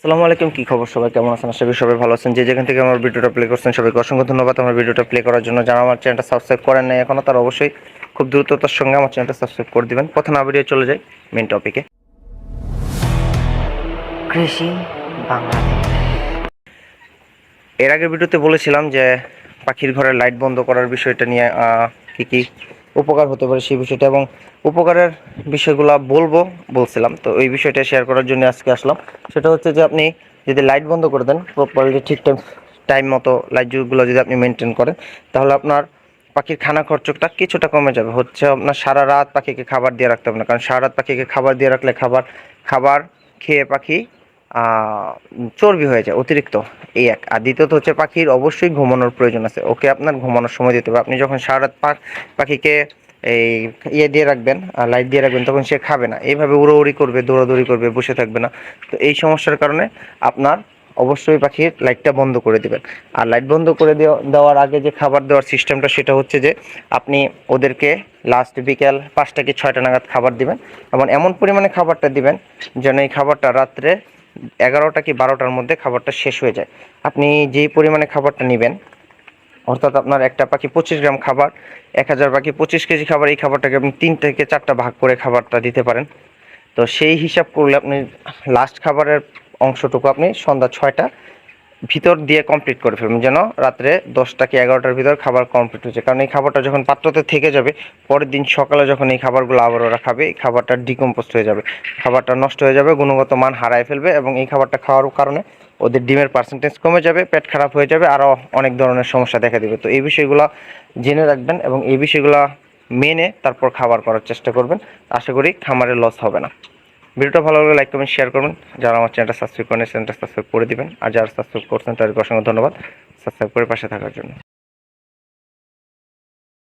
আসসালামু আলাইকুম কি খবর সবাই? কেমন আছেন? আশা করি সবাই ভালো আছেন। যে যেখান থেকে আমার ভিডিওটা প্লে করছেন সবাইকে অসংখ্য ধন্যবাদ। আমার ভিডিওটা প্লে করার জন্য যারা আমার চ্যানেলটা সাবস্ক্রাইব করেন নাই এখনও তারা অবশ্যই খুব দ্রুততার সঙ্গে আমার চ্যানেলটা সাবস্ক্রাইব করে দিবেন। কথা না বেরিয়ে চলে যাই মেন টপিকে কৃষি বাংলাদেশ। এর আগের ভিডিওতে বলেছিলাম যে পাখির ঘরের লাইট বন্ধ করার বিষয়টা নিয়ে কি কি উপকার হতে পারে সেই বিষয়টা এবং উপকারের বিষয়গুলো বলব, বলছিলাম। তো এই বিষয়টা শেয়ার করার জন্য আজকে আসলাম। সেটা হচ্ছে যে আপনি যদি লাইট বন্ধ করে দেন প্রপারলি ঠিক টাইম টাইম মতো লাইটগুলো যদি আপনি মেনটেন করেন, তাহলে আপনার পাখির খানা খরচটা কিছুটা কমে যাবে। হচ্ছে আপনার সারা রাত পাখিকে খাবার দিয়ে রাখতে হবে না, কারণ সারা রাত পাখিকে খাবার দিয়ে রাখলে খাবার খাবার খেয়ে পাখি চর্বি হয়ে যায়, অতিরিক্ত। এই এক। আর দ্বিতীয়ত হচ্ছে পাখির অবশ্যই ঘুমানোর প্রয়োজন আছে। ওকে আপনার ঘুমানোর সময় দিতে হবে। আপনি যখন সারা রাত পাখিকে এই ইয়ে দিয়ে রাখবেন লাইট দিয়ে রাখবেন, তখন সে খাবে না। এইভাবে উড়োউড়ি করবে, দৌড়াদৌড়ি করবে, বসে থাকবে না। তো এই সমস্যার কারণে আপনার অবশ্যই পাখির লাইটটা বন্ধ করে দেবেন। আর লাইট বন্ধ করে দেওয়া- দেওয়ার আগে যে খাবার দেওয়ার সিস্টেমটা সেটা হচ্ছে যে আপনি ওদেরকে লাস্ট বিকেল পাঁচটা কি ছয়টা নাগাদ খাবার দিবেন। এবং এমন পরিমাণে খাবারটা দিবেন যেন এই খাবারটা রাত্রে এগারোটা কি বারোটার মধ্যে খাবারটা শেষ হয়ে যায়। আপনি যেই পরিমাণে খাবারটা নেবেন, অর্থাৎ আপনার একটা পাখি পঁচিশ গ্রাম খাবার, এক হাজার পাখি পঁচিশ কেজি খাবার, এই খাবারটাকে আপনি তিন থেকে চারটা ভাগ করে খাবারটা দিতে পারেন। তো সেই হিসাব করলে আপনি লাস্ট খাবারের অংশটুকু আপনি সন্ধ্যা ছয়টা ভিতর দিয়ে কমপ্লিট করে ফেলবেন যেন রাত্রে দশটা কি এগারোটার ভিতর খাবার কমপ্লিট হচ্ছে কারণ এই খাবারটা যখন পাত্রতে থেকে যাবে, পরের দিন সকালে যখন এই খাবারগুলো আবার ওরা খাবে, এই খাবারটা ডিকম্পোস্ট হয়ে যাবে। খাবারটা নষ্ট হয়ে যাবে, গুণগত মান হারায় ফেলবে এবং এই খাবারটা খাওয়ার কারণে ওদের ডিমের পার্সেন্টেজ কমে যাবে, পেট খারাপ হয়ে যাবে আরও অনেক ধরনের সমস্যা দেখা দেবে। তো এই বিষয়গুলো জেনে রাখবেন এবং এই বিষয়গুলো মেনে তারপর খাবার করার চেষ্টা করবেন। আশা করি খামারের লস হবে না। ভিডিওটা ভালো লাগলে লাইক কমেন্ট শেয়ার করবেন। যারা আমার চ্যানেলটা সাবস্ক্রাইব করেন চ্যানেলটা সাবস্ক্রাইব করে দিবেন। আর যারা সাবস্ক্রাইব করছেন, তাদেরকে অসংখ্য ধন্যবাদ। সাবস্ক্রাইব করে পাশে থাকার জন্য।